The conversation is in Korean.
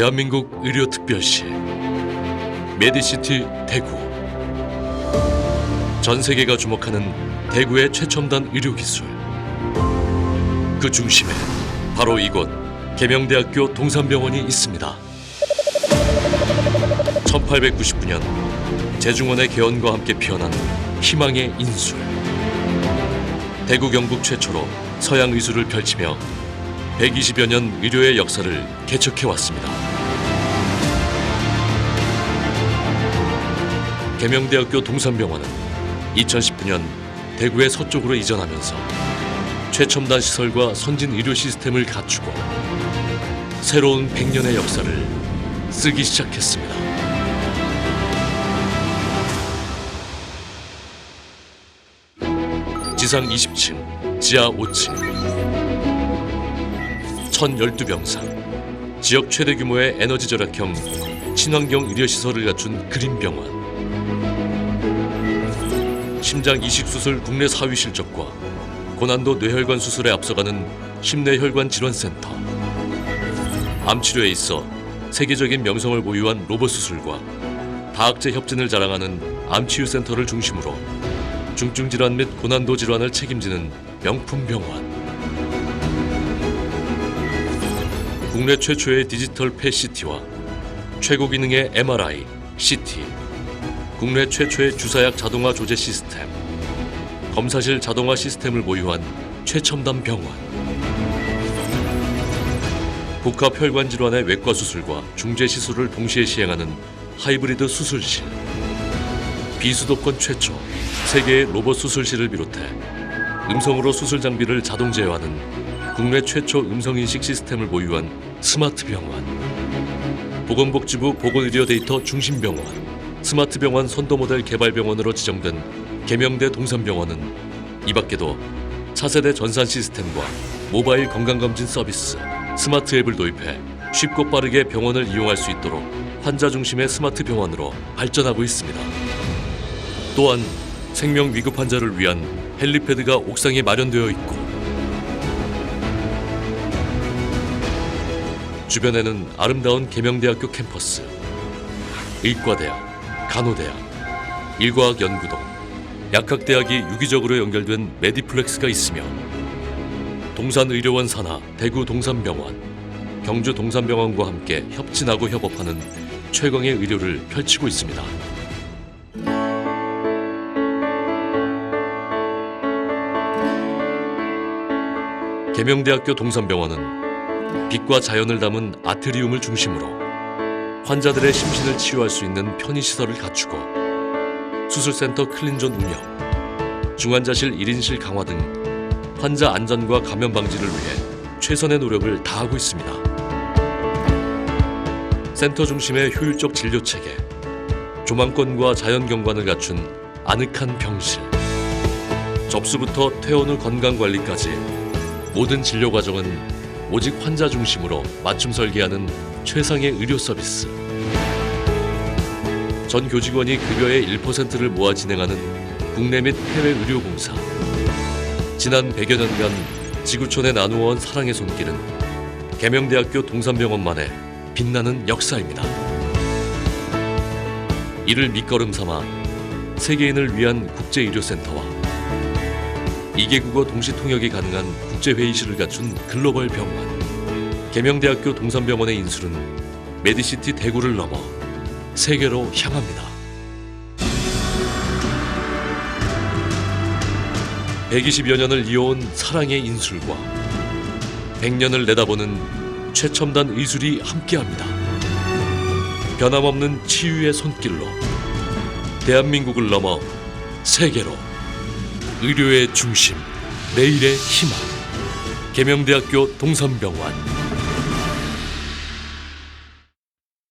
대한민국 의료특별시 메디시티 대구. 전 세계가 주목하는 대구의 최첨단 의료기술. 그 중심에 바로 이곳 계명대학교 동산병원이 있습니다. 1899년 제중원의 개원과 함께 피어난 희망의 인술. 대구 경북 최초로 서양 의술을 펼치며 120여 년 의료의 역사를 개척해 왔습니다. 계명대학교 동산병원은 2019년 대구의 서쪽으로 이전하면서 최첨단 시설과 선진 의료 시스템을 갖추고 새로운 100년의 역사를 쓰기 시작했습니다. 지상 20층, 지하 5층, 1012병상, 지역 최대 규모의 에너지 절약형 친환경 의료시설을 갖춘 그린병원, 심장 이식 수술 국내 4위 실적과 고난도 뇌혈관 수술에 앞서가는 심내혈관 질환센터, 암 치료에 있어 세계적인 명성을 보유한 로봇 수술과 다학제 협진을 자랑하는 암치유센터를 중심으로 중증 질환 및 고난도 질환을 책임지는 명품 병원. 국내 최초의 디지털 펫CT와 최고 기능의 MRI, CT, 국내 최초의 주사약 자동화 조제 시스템, 검사실 자동화 시스템을 보유한 최첨단 병원. 복합 혈관 질환의 외과 수술과 중재 시술을 동시에 시행하는 하이브리드 수술실. 비수도권 최초 세계의 로봇 수술실을 비롯해 음성으로 수술 장비를 자동 제어하는 국내 최초 음성 인식 시스템을 보유한 스마트 병원. 보건복지부 보건의료 데이터 중심 병원. 스마트 병원 선도 모델 개발 병원으로 지정된 계명대 동산병원은 이 밖에도 차세대 전산 시스템과 모바일 건강검진 서비스, 스마트 앱을 도입해 쉽고 빠르게 병원을 이용할 수 있도록 환자 중심의 스마트 병원으로 발전하고 있습니다. 또한 생명 위급 환자를 위한 헬리패드가 옥상에 마련되어 있고 주변에는 아름다운 계명대학교 캠퍼스, 의과대학, 간호대학, 일과학연구동, 약학대학이 유기적으로 연결된 메디플렉스가 있으며 동산의료원 산하 대구 동산병원, 경주 동산병원과 함께 협진하고 협업하는 최강의 의료를 펼치고 있습니다. 계명대학교 동산병원은 빛과 자연을 담은 아트리움을 중심으로 환자들의 심신을 치유할 수 있는 편의시설을 갖추고 수술센터 클린존 운영, 중환자실 1인실 강화 등 환자 안전과 감염 방지를 위해 최선의 노력을 다하고 있습니다. 센터 중심의 효율적 진료 체계, 조망권과 자연 경관을 갖춘 아늑한 병실, 접수부터 퇴원 후 건강 관리까지 모든 진료 과정은 오직 환자 중심으로 맞춤 설계하는 최상의 의료 서비스. 전 교직원이 급여의 1%를 모아 진행하는 국내 및 해외 의료 봉사. 지난 100여 년간 지구촌에 나누어온 사랑의 손길은 계명대학교 동산병원만의 빛나는 역사입니다. 이를 밑거름 삼아 세계인을 위한 국제의료센터와 이개국어 동시 통역이 가능한 국제회의실을 갖춘 글로벌 병원. 계명대학교 동산병원의 인술은 메디시티 대구를 넘어 세계로 향합니다. 120여 년을 이어온 사랑의 인술과 100년을 내다보는 최첨단 의술이 함께합니다. 변함없는 치유의 손길로 대한민국을 넘어 세계로 의료의 중심, 내일의 희망. 계명대학교 동산병원.